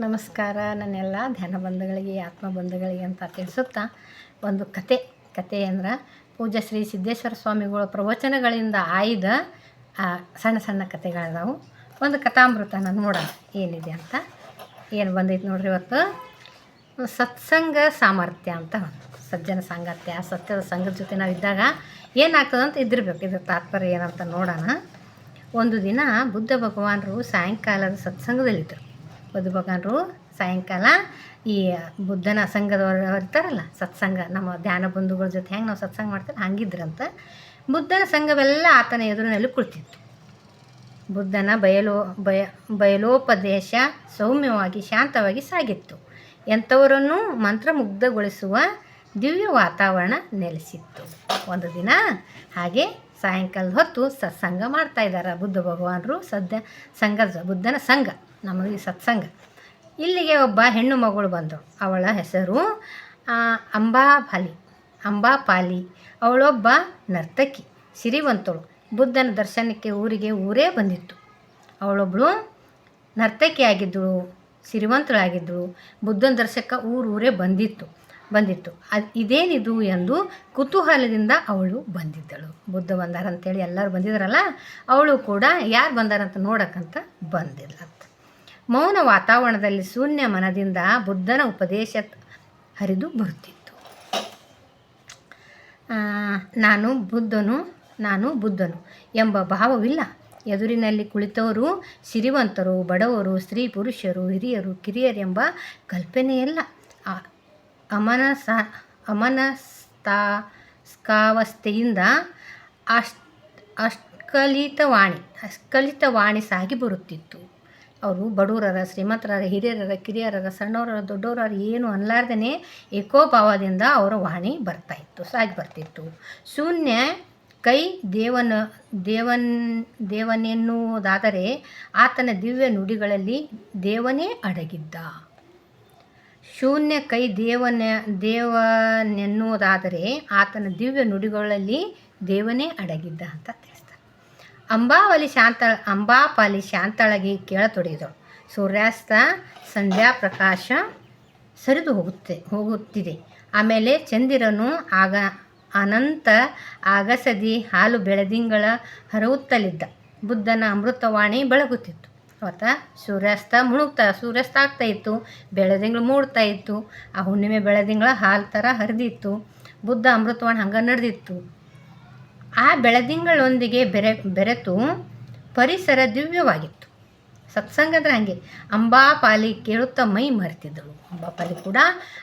ನಮಸ್ಕಾರ. ನನ್ನೆಲ್ಲ ಧ್ಯಾನ ಬಂಧುಗಳಿಗೆ, ಆತ್ಮ ಬಂಧುಗಳಿಗೆ ಅಂತ ತಿಳಿಸುತ್ತಾ ಒಂದು ಕತೆ. ಕತೆ ಅಂದ್ರೆ ಪೂಜ್ಯ ಶ್ರೀ ಸಿದ್ದೇಶ್ವರ ಸ್ವಾಮಿಗಳ ಪ್ರವಚನಗಳಿಂದ ಆಯ್ದ, ಆ, ಸಣ್ಣ ಸಣ್ಣ ಕತೆಗಳಿದಾವು. ಒಂದು ಕಥಾಮೃತನ ನೋಡೋಣ. ಏನಿದೆ ಅಂತ? ಏನು ಬಂದೈತೆ ನೋಡ್ರಿ ಇವತ್ತು? ಸತ್ಸಂಗ ಸಾಮರ್ಥ್ಯ ಅಂತ ಸಜ್ಜನ ಸಾಂಗತ್ಯ, ಸತ್ಯದ ಸಂಘದ ಜೊತೆ ನಾವು ಇದ್ದಾಗ ಏನಾಗ್ತದೆ ಅಂತ ಇದ್ದಿರ್ಬೇಕು. ಇದ್ರ ತಾತ್ಪರ್ಯ ಏನಂತ ನೋಡೋಣ. ಒಂದು ದಿನ ಬುದ್ಧ ಭಗವಾನರು ಸಾಯಂಕಾಲದ ಸತ್ಸಂಗದಲ್ಲಿದ್ದರು ಬುದ್ಧ ಭಗವಾನರು ಸಾಯಂಕಾಲ ಈ ಬುದ್ಧನ ಸಂಘದವರು ಇರ್ತಾರಲ್ಲ, ಸತ್ಸಂಗ, ನಮ್ಮ ಧ್ಯಾನ ಬಂಧುಗಳ ಜೊತೆ ಹೆಂಗೆ ನಾವು ಸತ್ಸಂಗ ಮಾಡ್ತಾರೆ ಹಂಗಿದ್ರಂತ ಬುದ್ಧನ ಸಂಘವೆಲ್ಲ ಆತನ ಎದುರಿನಲ್ಲಿ ಕುಳಿತಿತ್ತು. ಬುದ್ಧನ ಬಯಲೋ, ಬಯ, ಬಯಲೋಪದೇಶ ಸೌಮ್ಯವಾಗಿ ಶಾಂತವಾಗಿ ಸಾಗಿತ್ತು. ಎಂಥವರನ್ನು ಮಂತ್ರಮುಗ್ಧಗೊಳಿಸುವ ದಿವ್ಯ ವಾತಾವರಣ ನೆಲೆಸಿತ್ತು. ಒಂದು ದಿನ ಹಾಗೆ ಸಾಯಂಕಾಲದ ಹೊತ್ತು ಸತ್ಸಂಗ ಮಾಡ್ತಾ ಇದ್ದಾರೆ ಬುದ್ಧ ಭಗವಾನರು. ಸದ್ಯ ಸಂಘ ಬುದ್ಧನ ಸಂಘ. ನಮಗೆ ಸತ್ಸಂಗ. ಇಲ್ಲಿಗೆ ಒಬ್ಬ ಹೆಣ್ಣು ಮಗಳು ಬಂದಳು ಅವಳ ಹೆಸರು ಆ, ಅಂಬಾಪಾಲಿ ಅವಳೊಬ್ಬ ನರ್ತಕಿ ಸಿರಿವಂತಳು. ಬುದ್ಧನ ದರ್ಶನಕ್ಕೆ ಊರಿಗೆ ಊರೇ ಬಂದಿತ್ತು. ಅವಳೊಬ್ಬಳು ನರ್ತಕಿಯಾಗಿದ್ದಳು ಸಿರಿವಂತಳಾಗಿದ್ದಳು. ಬುದ್ಧನ ದರ್ಶಕ ಊರೂರೇ ಬಂದಿತ್ತು ಬಂದಿತ್ತು. ಅದು ಇದೇನಿದು ಎಂದು ಕುತೂಹಲದಿಂದ ಅವಳು ಬಂದಿದ್ದಳು. ಬುದ್ಧ ಬಂದಾರ ಅಂತೇಳಿ ಎಲ್ಲರೂ ಬಂದಿದ್ರಲ್ಲ ಅವಳು ಕೂಡ ಯಾರು ಬಂದಾರಂತ ನೋಡೋಕ್ಕಂತ ಬಂದಿಲ್ಲಂತ ಮೌನ ವಾತಾವರಣದಲ್ಲಿ ಶೂನ್ಯ ಮನದಿಂದ ಬುದ್ಧನ ಉಪದೇಶ ಹರಿದು ಬರುತ್ತಿತ್ತು. ನಾನು ಬುದ್ಧನು ನಾನು ಬುದ್ಧನು ಎಂಬ ಭಾವವಿಲ್ಲ. ಎದುರಿನಲ್ಲಿ ಕುಳಿತವರು ಸಿರಿವಂತರು, ಬಡವರು, ಸ್ತ್ರೀ ಪುರುಷರು, ಹಿರಿಯರು ಕಿರಿಯರೆಂಬ ಕಲ್ಪನೆಯಲ್ಲ. ಅಮನಸ ಅಮನಸ್ತಾಸ್ಕಾವಸ್ಥೆಯಿಂದ ಅಷ್ಟ್, ಅಷ್ಕಲಿತವಾಣಿ ಅಸ್ಕಲಿತವಾಣಿ ಸಾಗಿ ಬರುತ್ತಿತ್ತು. ಅವರು ಬಡವರರ ಶ್ರೀಮಂತರರ, ಹಿರಿಯರರ, ಕಿರಿಯರರ ಸಣ್ಣವರ ದೊಡ್ಡವರ ಏನು ಅನ್ಲಾರ್ದೇ ಏಕೋಭಾವದಿಂದ ಅವರ ವಾಣಿ ಬರ್ತಾ ಇತ್ತು, ಸಾಗಿ ಬರ್ತಿತ್ತು. ಶೂನ್ಯ ಕೈ ದೇವನ, ದೇವನ್, ದೇವನೆನ್ನುವುದಾದರೆ ಆತನ ದಿವ್ಯ ನುಡಿಗಳಲ್ಲಿ ದೇವನೇ ಅಡಗಿದ್ದ. ಶೂನ್ಯ ಕೈ ದೇವನ, ದೇವನೆನ್ನುವುದಾದರೆ ಆತನ ದಿವ್ಯ ನುಡಿಗಳಲ್ಲಿ ದೇವನೇ ಅಡಗಿದ್ದ ಅಂತ ಅಂಬಾವಲಿ ಶಾಂತ, ಅಂಬಾಪಾಲಿ ಶಾಂತಳಗಿ ಕೇಳತೊಡಗಿದಳು. ಸೂರ್ಯಾಸ್ತ ಸಂಧ್ಯಾ ಪ್ರಕಾಶ ಸರಿದು ಹೋಗುತ್ತೆ, ಹೋಗುತ್ತಿದೆ. ಆಮೇಲೆ ಚಂದಿರನು ಆಗ, ಅನಂತ ಆಗಸದಿ ಹಾಲು ಬೆಳೆದಿಂಗಳ ಹರವುತ್ತಲಿದ್ದ ಬುದ್ಧನ ಅಮೃತವಾಣಿ ಬೆಳಗುತ್ತಿತ್ತು. ಅವತ್ತ ಸೂರ್ಯಾಸ್ತ ಮುಳುಗ್ತಾ ಸೂರ್ಯಾಸ್ತ ಆಗ್ತಾ ಇತ್ತು, ಬೆಳದಿಂಗಳು ಮೂಡ್ತಾ ಇತ್ತು. ಆ ಹುಣ್ಣಿಮೆ ಬೆಳೆದಿಂಗಳ ಹಾಲು ಥರ ಹರಿದಿತ್ತು. ಬುದ್ಧ ಅಮೃತವಾಣಿ ಹಂಗೆ ನಡೆದಿತ್ತು. ಆ ಬೆಳದಿಂಗಳೊಂದಿಗೆ ಬೆರೆ, ಬೆರೆತು ಪರಿಸರ ದಿವ್ಯವಾಗಿತ್ತು. ಸತ್ಸಂಗ ಅಂದರೆ ಹಂಗೆ. ಅಂಬಾಪಾಲಿ ಕೇಳುತ್ತಾ ಮೈ ಮರೆತಿದ್ದಳು. ಅಂಬಾಪಾಲಿ ಕೂಡ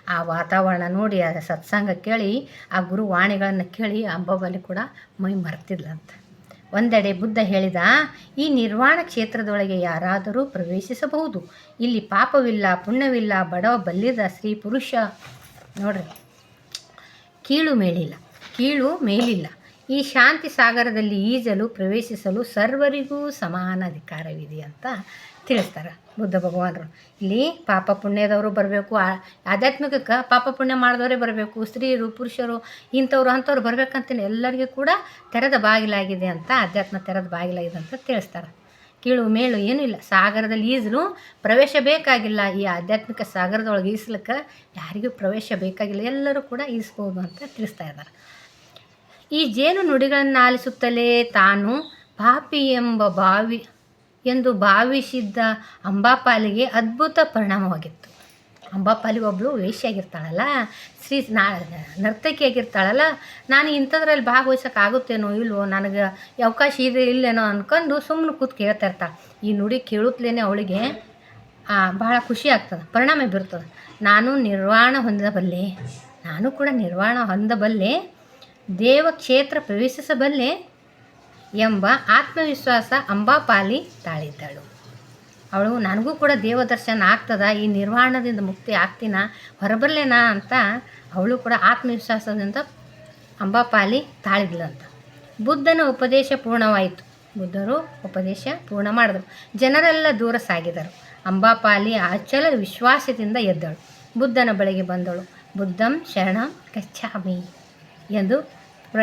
ಆ ವಾತಾವರಣ ನೋಡಿ, ಆ ಸತ್ಸಂಗ ಕೇಳಿ, ಆ ಗುರುವಾಣಿಗಳನ್ನು ಕೇಳಿ ಅಂಬಾಪಾಲಿ ಕೂಡ ಮೈ ಮರೆತಿದ್ಲಂತ. ಒಂದೆಡೆ ಬುದ್ಧ ಹೇಳಿದ, ಈ ನಿರ್ವಾಣ ಕ್ಷೇತ್ರದೊಳಗೆ ಯಾರಾದರೂ ಪ್ರವೇಶಿಸಬಹುದು. ಇಲ್ಲಿ ಪಾಪವಿಲ್ಲ, ಪುಣ್ಯವಿಲ್ಲ, ಬಡವ ಬಲ್ಲಿದ ಸ್ತ್ರೀ ಪುರುಷ ನೋಡ್ರಿ. ಕೀಳು ಮೇಲಿಲ್ಲ. ಕೀಳು ಮೇಲಿಲ್ಲ. ಈ ಶಾಂತಿ ಸಾಗರದಲ್ಲಿ ಈಜಲು ಪ್ರವೇಶಿಸಲು ಸರ್ವರಿಗೂ ಸಮಾನ ಅಧಿಕಾರವಿದೆ ಅಂತ ತಿಳಿಸ್ತಾರೆ ಬುದ್ಧ ಭಗವಾನರು. ಇಲ್ಲಿ ಪಾಪ ಪುಣ್ಯದವರು ಬರಬೇಕು ಆಧ್ಯಾತ್ಮಿಕಕ್ಕೆ ಪಾಪ ಪುಣ್ಯ ಮಾಡಿದವರೇ ಬರಬೇಕು ಸ್ತ್ರೀಯರು ಪುರುಷರು ಇಂಥವ್ರು, ಅಂಥವ್ರು ಬರ್ಬೇಕಂತೇಳಿ ಎಲ್ಲರಿಗೂ ಕೂಡ ತೆರೆದ ಬಾಗಿಲಾಗಿದೆ ಅಂತ, ಆಧ್ಯಾತ್ಮ ತೆರೆದ ಬಾಗಿಲಾಗಿದೆ ಅಂತ ತಿಳಿಸ್ತಾರೆ. ಕೀಳು ಮೇಳು ಏನೂ ಇಲ್ಲ. ಸಾಗರದಲ್ಲಿ ಈಜಲು ಪ್ರವೇಶ ಬೇಕಾಗಿಲ್ಲ. ಈ ಆಧ್ಯಾತ್ಮಿಕ ಸಾಗರದೊಳಗೆ ಈಸ್ಲಿಕ್ಕೆ ಯಾರಿಗೂ ಪ್ರವೇಶ ಬೇಕಾಗಿಲ್ಲ. ಎಲ್ಲರೂ ಕೂಡ ಈಸ್ಬೋದು ಅಂತ ತಿಳಿಸ್ತಾ ಇದ್ದಾರೆ ಈ ಜೇನು ನುಡಿಗಳನ್ನು ಆಲಿಸುತ್ತಲೇ ತಾನು ಪಾಪಿ ಎಂಬ ಭಾವಿ ಎಂದು ಭಾವಿಸಿದ್ದ ಅಂಬಾಪಾಲಿಗೆ ಅದ್ಭುತ ಪರಿಣಾಮವಾಗಿತ್ತು. ಅಂಬಾಪಾಲಿ ಒಬ್ಬಳು ವೇಶ್ಯಾಗಿರ್ತಾಳಲ್ಲ ಶ್ರೀ ನಾ, ನರ್ತಕಿಯಾಗಿರ್ತಾಳಲ್ಲ, ನಾನು ಇಂಥದ್ರಲ್ಲಿ ಭಾಗವಹಿಸೋಕ್ಕಾಗುತ್ತೇನೋ ಇಲ್ವೋ, ನನಗೆ ಅವಕಾಶ ಇದೆ ಇಲ್ಲೇನೋ ಅನ್ಕೊಂಡು ಸುಮ್ಮನೆ ಕೂತ್ ಕೇಳ್ತಾ ಇರ್ತಾಳೆ. ಈ ನುಡಿ ಕೇಳುತ್ತಲೇ ಅವಳಿಗೆ ಭಾಳ ಖುಷಿ ಆಗ್ತದೆ, ಪರಿಣಾಮ ಬೀರ್ತದೆ. ನಾನು ನಿರ್ವಾಣ ಹೊಂದಬಲ್ಲೆ, ನಾನು ಕೂಡ ನಿರ್ವಾಣ ಹೊಂದಬಲ್ಲೆ ದೇವಕ್ಷೇತ್ರ ಪ್ರವೇಶಿಸಬಲ್ಲೆ ಎಂಬ ಆತ್ಮವಿಶ್ವಾಸ ಅಂಬಾಪಾಲಿ ತಾಳಿದ್ದಳು. ಅವಳು, ನನಗೂ ಕೂಡ ದೇವದರ್ಶನ ಆಗ್ತದ, ಈ ನಿರ್ವಾಣದಿಂದ ಮುಕ್ತಿ ಆಗ್ತೀನ? ಹೊರಬಲ್ಲೇನಾ ಅಂತ ಅವಳು ಕೂಡ ಆತ್ಮವಿಶ್ವಾಸದಿಂದ ಅಂಬಾಪಾಲಿ ತಾಳಿದ್ಲಂತ. ಬುದ್ಧನ ಉಪದೇಶ ಪೂರ್ಣವಾಯಿತು. ಬುದ್ಧರು ಉಪದೇಶ ಪೂರ್ಣ ಮಾಡಿದರು. ಜನರೆಲ್ಲ ದೂರ ಸಾಗಿದರು. ಅಂಬಾಪಾಲಿ ಅಚಲ ವಿಶ್ವಾಸದಿಂದ ಎದ್ದಳು. ಬುದ್ಧನ ಬಳಿಗೆ ಬಂದಳು. ಬುದ್ಧಂ ಶರಣಂ ಗಚ್ಚಾಮಿ ಎಂದು ಪ್ರ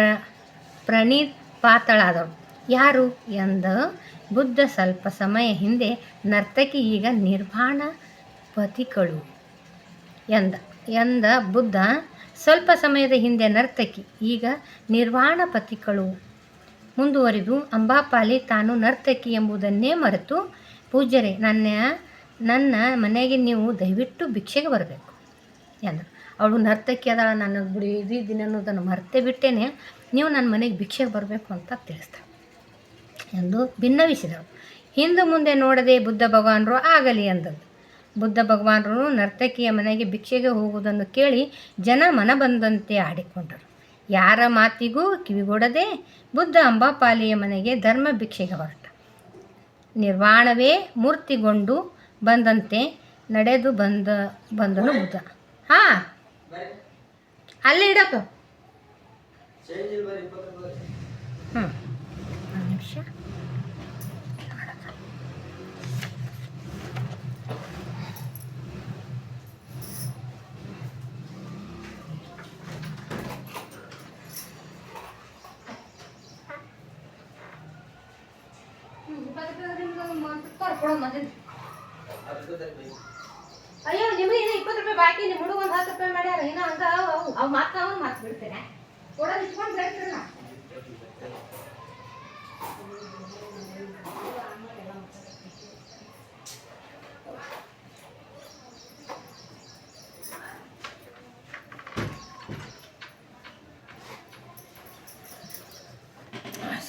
ಪ್ರಣೀಪಾತಳಾದಳು ಯಾರು? ಎಂದ ಬುದ್ಧ ಸ್ವಲ್ಪ ಸಮಯ ಹಿಂದೆ ನರ್ತಕಿ ಈಗ ನಿರ್ವಾಣ ಪತಿಗಳು ಎಂದ ಎಂದ ಬುದ್ಧ ಸ್ವಲ್ಪ ಸಮಯದ ಹಿಂದೆ ನರ್ತಕಿ ಈಗ ನಿರ್ವಾಣ ಪತಿಗಳು ಮುಂದುವರಿದು ಅಂಬಾಪಾಲಿ ತಾನು ನರ್ತಕಿ ಎಂಬುದನ್ನೇ ಮರೆತು, ಪೂಜ್ಯರೇ, ನನ್ನ ನನ್ನ ಮನೆಗೆ ನೀವು ದಯವಿಟ್ಟು ಭಿಕ್ಷೆಗೆ ಬರಬೇಕು ಎಂದರು ಅವಳು ನರ್ತಕಿ ಅದಾಳ, ನನ್ನ ಬಿಡಿ ಇಡೀ ದಿನ ಅನ್ನೋದನ್ನು ಮರೆತೇ ಬಿಟ್ಟೇನೆ, ನೀವು ನನ್ನ ಮನೆಗೆ ಭಿಕ್ಷೆಗೆ ಬರಬೇಕು ಅಂತ ತಿಳಿಸ್ತಾಳೆ. ಎಂದು ಭಿನ್ನವಿಸಿದಳು. ಹಿಂದೆ ಮುಂದೆ ನೋಡದೆ ಬುದ್ಧ ಭಗವಾನರು ಆಗಲಿ ಅಂದದ್ದು. ಬುದ್ಧ ಭಗವಾನರು ನರ್ತಕಿಯ ಮನೆಗೆ ಭಿಕ್ಷೆಗೆ ಹೋಗುವುದನ್ನು ಕೇಳಿ ಜನ ಮನ ಬಂದಂತೆ ಆಡಿಕೊಂಡರು. ಯಾರ ಮಾತಿಗೂ ಕಿವಿಗೊಡದೆ ಬುದ್ಧ ಅಂಬಾಪಾಲಿಯ ಮನೆಗೆ ಧರ್ಮ ಭಿಕ್ಷೆಗೆ ಹೊರಟ. ನಿರ್ವಾಣವೇ ಮೂರ್ತಿಗೊಂಡು ಬಂದಂತೆ ನಡೆದು ಬಂದ ಬಂದನು ಬುದ್ಧ. ಹಾಂ ಅಲ್ಲೇ ಇಡಪ್ಪ ಹ್ಞೂ ಒಂದು ನಿಮಿಷ ಅಯ್ಯೋ ಅವು ಮಾತ್ರ ಮಾತು ಬಿಡ್ತೇನೆ ಒಳಗೆ ಇಟ್ಕೊಂಡು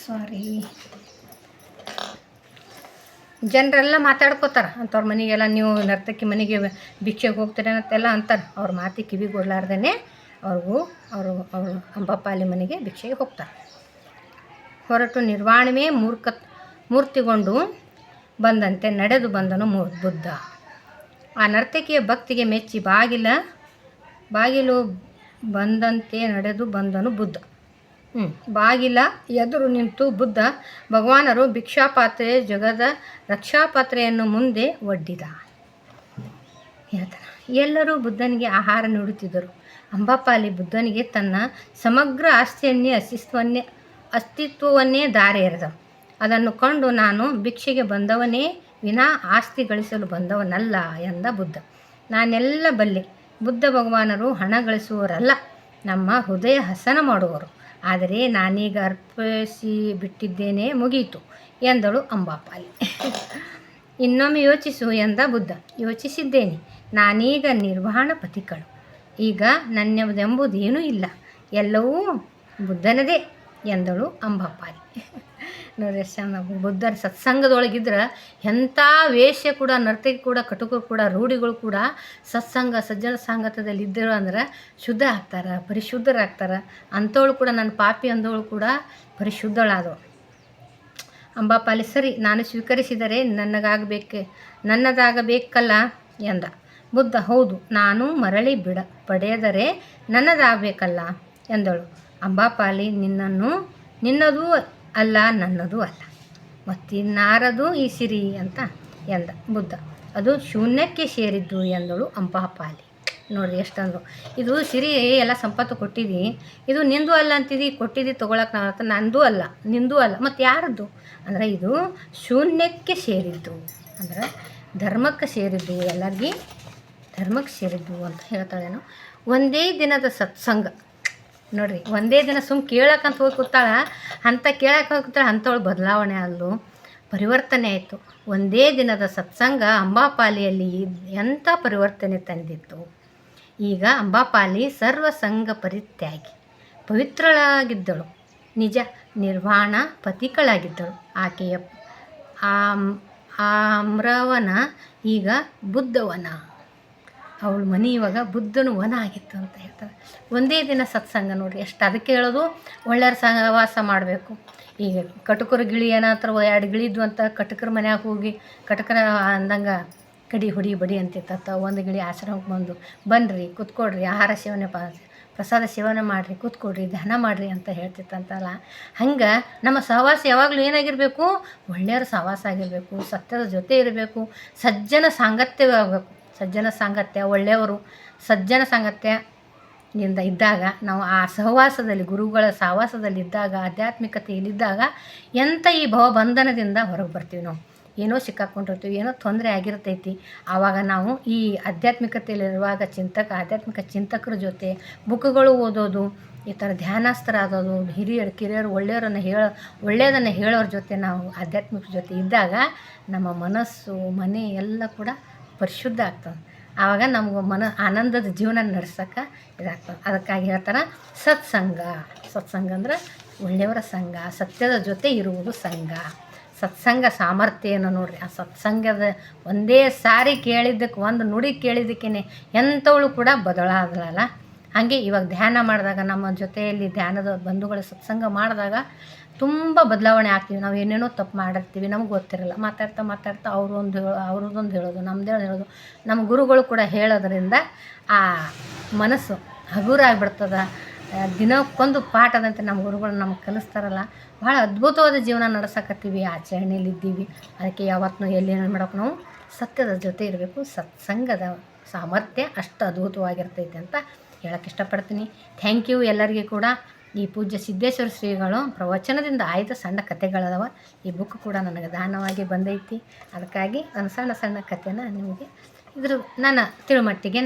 ಸಾರಿ ಜನರೆಲ್ಲ ಮಾತಾಡ್ಕೋತಾರ ಅಂಥವ್ರ ಮನೆಗೆಲ್ಲ, ನೀವು ನರ್ತಕಿ ಮನೆಗೆ ಭಿಕ್ಷೆಗೆ ಹೋಗ್ತೀರ ಅಂತೆಲ್ಲ ಅಂತಾರೆ. ಅವ್ರ ಮಾತಿ ಕಿವಿಗೊಡ್ಲಾರ್ದೇ ಅವ್ರಿಗೂ ಅವರು ಅವರು ಅಂಬಾಪಾಲಿ ಮನೆಗೆ ಭಿಕ್ಷೆಗೆ ಹೋಗ್ತಾರೆ. ಹೊರಟು ನಿರ್ವಾಣವೇ ಮೂರ್ಖ ಮೂರ್ತಿಗೊಂಡು ಬಂದಂತೆ ನಡೆದು ಬಂದನು ಮೂ ಬುದ್ಧ. ಆ ನರ್ತಕಿಯ ಭಕ್ತಿಗೆ ಮೆಚ್ಚಿ ಬಾಗಿಲ ಬಾಗಿಲು ಬಂದಂತೆ ನಡೆದು ಬಂದನು ಬುದ್ಧ. ಹ್ಞೂ ಬಾಗಿಲ ಎದುರು ನಿಂತು ಬುದ್ಧ ಭಗವಾನರು ಭಿಕ್ಷಾಪಾತ್ರೆ ಜಗದ ರಕ್ಷಾಪಾತ್ರೆಯನ್ನು ಮುಂದೆ ಒಡ್ಡಿದ. ಹೇಳ್ತಾನೆ, ಎಲ್ಲರೂ ಬುದ್ಧನಿಗೆ ಆಹಾರ ನೀಡುತ್ತಿದ್ದರು. ಅಂಬಾಪಾಲಿ ಬುದ್ಧನಿಗೆ ತನ್ನ ಸಮಗ್ರ ಆಸ್ತಿಯನ್ನೇ ಅಸ್ತಿತ್ವನ್ನೇ, ಅಸ್ತಿತ್ವವನ್ನೇ ದಾರಿ ಅದನ್ನು ಕಂಡು ನಾನು ಭಿಕ್ಷೆಗೆ ಬಂದವನೇ ವಿನಾ ಆಸ್ತಿ ಗಳಿಸಲು ಬಂದವನಲ್ಲ ಎಂದ ಬುದ್ಧ. ನಾನೆಲ್ಲ ಬಲ್ಲೆ ಬುದ್ಧ ಭಗವಾನರು ಹಣ ಗಳಿಸುವವರಲ್ಲ, ನಮ್ಮ ಹೃದಯ ಹಸನ ಮಾಡುವರು. ಆದರೆ ನಾನೀಗ ಅರ್ಪಿಸಿ ಬಿಟ್ಟಿದ್ದೇನೆ ಮುಗಿಯಿತು ಎಂದಳು ಅಂಬಾಪಾಲಿ. ಇನ್ನೊಮ್ಮೆ ಯೋಚಿಸು ಎಂದ ಬುದ್ಧ. ಯೋಚಿಸಿದ್ದೇನೆ. ನಾನೀಗ ನಿರ್ವಹಣ ಪತಿಗಳು ಈಗ ನನ್ನದೆಂಬುದೇನೂ ಇಲ್ಲ. ಎಲ್ಲವೂ ಬುದ್ಧನದೇ ಎಂದಳು ಅಂಬಾಪಾಲಿ ನೋಡಿ ಎಷ್ಟು ಚಂದ ಬುದ್ಧರ ಸತ್ಸಂಗದೊಳಗಿದ್ರೆ ಎಂಥ ವೇಷ ಕೂಡ ನರ್ತಕಿ ಕೂಡ ಕಟುಕರು ಕೂಡ, ರೂಢಿಗಳು ಕೂಡ ಸತ್ಸಂಗ, ಸಜ್ಜನ ಸಂಗತದಲ್ಲಿ ಇದ್ದರು ಅಂದ್ರೆ ಶುದ್ಧ ಆಗ್ತಾರೆ, ಪರಿಶುದ್ಧರಾಗ್ತಾರೆ. ಅಂಥವಳು ಕೂಡ, ನನ್ನ ಪಾಪಿ ಅಂದವಳು ಕೂಡ ಪರಿಶುದ್ಧಳಾದವು ಅಂಬಾಪಾಲಿ, ಸರಿ, ನಾನು ಸ್ವೀಕರಿಸಿದರೆ ನನಗಾಗಬೇಕೆ ನನ್ನದಾಗಬೇಕಲ್ಲ ಎಂದ. ಬುದ್ಧ, ಹೌದು, ನಾನು ಮರಳಿ ಬಿಡ ಪಡೆಯದರೆ ನನ್ನದಾಗಬೇಕಲ್ಲ? ಎಂದಳು. ಅಂಬಾಪಾಲಿ, ನಿನ್ನನ್ನು, ನಿನ್ನದೂ ಅಲ್ಲ, ನನ್ನದೂ ಅಲ್ಲ. ಮತ್ತಿನ್ನಾರದು ಈ ಸಿರಿ? ಅಂತ ಎಂದ ಬುದ್ಧ. ಅದು ಶೂನ್ಯಕ್ಕೆ ಸೇರಿದ್ದು, ಎಂದಳು ಅಂಬಾಪಾಲಿ. ನೋಡಿ ಎಷ್ಟಂದ್ರು. ಇದು ಸಿರಿ ಎಲ್ಲ ಸಂಪತ್ತು ಕೊಟ್ಟಿದ್ದಿ ಇದು ನಿಂದು ಅಲ್ಲ ಅಂತಿದ್ದಿ ಕೊಟ್ಟಿದ್ದಿ ತೊಗೊಳಕ್ಕೆ ನಾನು ನಂದು ಅಲ್ಲ, ನಿಂದು ಅಲ್ಲ. ಮತ್ತು ಯಾರದ್ದು? ಅಂದರೆ ಇದು ಶೂನ್ಯಕ್ಕೆ ಸೇರಿದ್ದು. ಅಂದರೆ ಧರ್ಮಕ್ಕೆ ಸೇರಿದ್ದು ಎಲ್ಲರಿಗೆ ಧರ್ಮಕ್ಕೆ ಸೇರಿದ್ವು ಅಂತ ಹೇಳ್ತಾಳೇನು. ಒಂದೇ ದಿನದ ಸತ್ಸಂಗ. ನೋಡ್ರಿ, ಒಂದೇ ದಿನ ಸುಮ್ಮ ಕೇಳಕ್ಕಂತ ಹೋಗಿ ಕೂತಾಳ, ಅಂತ ಕೇಳಕ್ಕೆ ಹೋಗಿ ಕೂತಾಳೆ, ಅಂಥವಳು ಬದಲಾವಣೆ ಅಲ್ಲು ಪರಿವರ್ತನೆ ಆಯಿತು. ಒಂದೇ ದಿನದ ಸತ್ಸಂಗ ಅಂಬಾಪಾಲಿಯಲ್ಲಿ ಎಂಥ ಪರಿವರ್ತನೆ ತಂದಿತ್ತು? ಈಗ ಅಂಬಾಪಾಲಿ ಸರ್ವಸಂಗ ಪರಿತ್ಯಾಗಿ, ಪವಿತ್ರಳಾಗಿದ್ದಳು. ನಿಜ, ನಿರ್ವಾಣ ಪತಿಕಳಾಗಿದ್ದಳು. ಆಕೆಯ, ಆಮ್, ಆಮ್ರವನ ಈಗ ಬುದ್ಧವನ. ಅವಳ ಮನೆ ಇವಾಗ ಬುದ್ಧನ ವನ ಆಗಿತ್ತು ಅಂತ ಹೇಳ್ತಾರೆ. ಒಂದೇ ದಿನ ಸತ್ಸಂಗ ನೋಡಿ ಎಷ್ಟು ಅದಕ್ಕೆ ಹೇಳೋದು ಒಳ್ಳೆಯ ಸಹವಾಸ ಮಾಡಬೇಕು. ಈಗ ಕಟಕರ ಗಿಳಿ ಏನಾದ್ರು ಎರಡು ಗಿಳಿದ್ವು ಅಂತ ಕಟಕರ ಮನ್ಯಾಗ ಹೋಗಿ ಕಟಕರ ಅಂದಂಗೆ ಕಡಿ ಹೊಡಿ ಬಡಿ ಅಂತಿತ್ತ ಒಂದು ಗಿಳಿ ಆಶ್ರಮಕ್ಕೆ ಬಂದು ಬನ್ನಿರಿ ಕೂತ್ಕೊಡ್ರಿ ಆಹಾರ ಸೇವನೆ ಪ, ಪ್ರಸಾದ ಸೇವನೆ ಮಾಡಿರಿ ಕೂತ್ಕೊಡ್ರಿ ಧ್ಯಾನ ಮಾಡಿರಿ ಅಂತ ಹೇಳ್ತಿತ್ತಂತಲ್ಲ. ಹಂಗೆ ನಮ್ಮ ಸಹವಾಸ ಯಾವಾಗಲೂ ಏನಾಗಿರಬೇಕು, ಒಳ್ಳೆಯವ್ರ ಸಹವಾಸ ಆಗಿರಬೇಕು, ಸತ್ಯದ ಜೊತೆ ಇರಬೇಕು, ಸಜ್ಜನ ಸಾಂಗತ್ಯವಾಗಬೇಕು ಸಜ್ಜನ ಸಾಂಗತ್ಯ, ಒಳ್ಳೆಯವರು ಸಜ್ಜನ ಸಾಂಗತ್ಯದಿಂದ ಇದ್ದಾಗ, ನಾವು ಆ ಸಹವಾಸದಲ್ಲಿ, ಗುರುಗಳ ಸಹವಾಸದಲ್ಲಿ ಇದ್ದಾಗ, ಆಧ್ಯಾತ್ಮಿಕತೆಯಲ್ಲಿದ್ದಾಗ ಎಂಥ ಈ ಭವಬಂಧನದಿಂದ ಹೊರಗೆ ಬರ್ತೀವಿ ನಾವು? ಏನೋ ಸಿಕ್ಕಾಕೊಂಡಿರ್ತೀವಿ, ಏನೋ ತೊಂದರೆ ಆಗಿರ್ತೈತಿ. ಆವಾಗ ನಾವು ಈ ಆಧ್ಯಾತ್ಮಿಕತೆಯಲ್ಲಿರುವಾಗ ಚಿಂತಕ, ಆಧ್ಯಾತ್ಮಿಕ ಚಿಂತಕರ ಜೊತೆ ಬುಕ್ಗಳು ಓದೋದು, ಈ ಥರ ಧ್ಯಾನಸ್ಥರಾಗೋದು ಹಿರಿಯರು, ಕಿರಿಯರು, ಒಳ್ಳೆಯವರನ್ನು ಹೇಳ, ಒಳ್ಳೆಯದನ್ನು ಹೇಳೋರ ಜೊತೆ ನಾವು ಆಧ್ಯಾತ್ಮಿಕ ಜೊತೆ ಇದ್ದಾಗ ನಮ್ಮ ಮನಸ್ಸು, ಮನೆ ಎಲ್ಲ ಕೂಡ ಪರಿಶುದ್ಧ ಆಗ್ತದೆ ಆವಾಗ ನಮ್ಗೆ ಮನ ಆನಂದದ ಜೀವನ ನಡೆಸೋಕೆ ಇದಾಗ್ತದೆ ಅದಕ್ಕಾಗಿ ಹೇಳ್ತಾರೆ ಸತ್ಸಂಗ. ಸತ್ಸಂಗ ಅಂದ್ರೆ ಒಳ್ಳೆಯವರ ಸಂಘ, ಸತ್ಯದ ಜೊತೆ ಇರುವುದು ಸಂಘ. ಸತ್ಸಂಗ ಸಾಮರ್ಥ್ಯ ಏನು ನೋಡ್ರಿ. ಆ ಸತ್ಸಂಗದ ಒಂದೇ ಸಾರಿ ಕೇಳಿದ್ದಕ್ಕೆ ಒಂದು ನುಡಿ ಕೇಳಿದ್ದಕ್ಕೇ ಎಂಥವಳು ಕೂಡ ಬದಲಾಗಲ್ಲ ಹಾಗೆ ಇವಾಗ ಧ್ಯಾನ ಮಾಡಿದಾಗ ನಮ್ಮ ಜೊತೆಯಲ್ಲಿ ಧ್ಯಾನದ ಬಂಧುಗಳ ಸತ್ಸಂಗ ಮಾಡಿದಾಗ ತುಂಬ ಬದಲಾವಣೆ ಆಗ್ತೀವಿ. ನಾವು ಏನೇನೋ ತಪ್ಪು ಮಾಡಿರ್ತೀವಿ. ನಮ್ಗೆ ಗೊತ್ತಿರಲ್ಲ. ಮಾತಾಡ್ತಾ ಮಾತಾಡ್ತಾ ಅವರು ಒಂದು ಹೇಳೋ, ಅವ್ರದ್ದೊಂದು ಹೇಳೋದು ನಮ್ಮದೇ ಹೇಳೋದು. ನಮ್ಮ ಗುರುಗಳು ಕೂಡ ಹೇಳೋದ್ರಿಂದ ಆ ಮನಸ್ಸು ಹಗುರಾಗ್ಬಿಡ್ತದೆ. ದಿನಕ್ಕೊಂದು ಪಾಠದಂತೆ ನಮ್ಮ ಗುರುಗಳು ನಮ್ಗೆ ಕಲಿಸ್ತಾರಲ್ಲ. ಭಾಳ ಅದ್ಭುತವಾದ ಜೀವನ ನಡೆಸಕತ್ತೀವಿ. ಆಚರಣೆಯಲ್ಲಿದ್ದೀವಿ ಅದಕ್ಕೆ ಯಾವತ್ತೂ ಎಲ್ಲಿ ಏನು ಮಾಡೋಕೆ ನಾವು? ಸತ್ಯದ ಜೊತೆ ಇರಬೇಕು. ಸತ್ಸಂಗದ ಸಾಮರ್ಥ್ಯ ಅಷ್ಟು ಅದ್ಭುತವಾಗಿರ್ತೈತೆ ಅಂತ ಹೇಳಕ್ಕೆ ಇಷ್ಟಪಡ್ತೀನಿ. ಥ್ಯಾಂಕ್ ಯು ಎಲ್ಲರಿಗೂ ಕೂಡ. ಈ ಪೂಜ್ಯ ಸಿದ್ದೇಶ್ವರ ಶ್ರೀಗಳು ಪ್ರವಚನದಿಂದ ಆಯ್ದ ಸಣ್ಣ ಕಥೆಗಳದವ. ಈ ಬುಕ್ ಕೂಡ ನನಗೆ ದಾನವಾಗಿ ಬಂದೈತಿ. ಅದಕ್ಕಾಗಿ ಒಂದು ಸಣ್ಣ ಸಣ್ಣ ಕಥೆನ ನಿಮಗೆ ಇದ್ರ ನನ್ನ ತಿಳುಮಟ್ಟಿಗೆ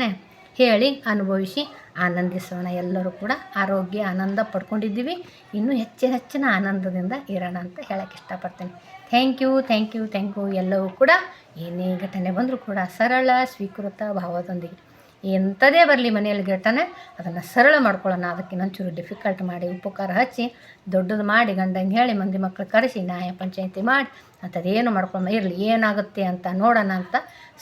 ಹೇಳಿ ಅನುಭವಿಸಿ ಆನಂದಿಸೋಣ. ಎಲ್ಲರೂ ಕೂಡ ಆರೋಗ್ಯ, ಆನಂದ ಪಡ್ಕೊಂಡಿದ್ದೀವಿ. ಇನ್ನೂ ಹೆಚ್ಚಿನ ಹೆಚ್ಚಿನ ಆನಂದದಿಂದ ಇರೋಣ ಅಂತ ಹೇಳಕ್ಕೆ ಇಷ್ಟಪಡ್ತೇನೆ. Thank you thank you thank you ಎಲ್ಲವೂ ಕೂಡ ಏನೇ ಘಟನೆ ಬಂದರೂ ಕೂಡ ಸರಳ, ಸ್ವೀಕೃತ ಭಾವದೊಂದಿಗೆ. ಎಂಥದೇ ಬರಲಿ ಮನೆಯಲ್ಲಿ ಘಟನೆ ಅದನ್ನು ಸರಳ ಮಾಡ್ಕೊಳ್ಳೋಣ. ಅದಕ್ಕೆ ಇನ್ನೊಂಚೂರು ಡಿಫಿಕಲ್ಟ್ ಮಾಡಿ ಉಪಕಾರ ಹಚ್ಚಿ, ದೊಡ್ಡದು ಮಾಡಿ, ಗಂಡಂಗೆ ಹೇಳಿ, ಮಂದಿ ಮಕ್ಕಳು ಕರೆಸಿ, ನ್ಯಾಯ ಪಂಚಾಯಿತಿ ಮಾಡಿ, ಅಂಥದ್ದೇನು ಮಾಡ್ಕೊಂಡು ಇರಲಿ, ಏನಾಗುತ್ತೆ ಅಂತ ನೋಡೋಣ ಅಂತ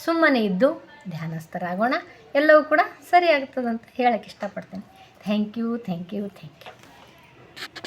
ಸುಮ್ಮನೆ ಇದ್ದು ಧ್ಯಾನಸ್ಥರಾಗೋಣ. ಎಲ್ಲವೂ ಕೂಡ ಸರಿ ಆಗ್ತದಂತ ಹೇಳಕ್ಕೆ ಇಷ್ಟಪಡ್ತೀನಿ. Thank you thank you thank you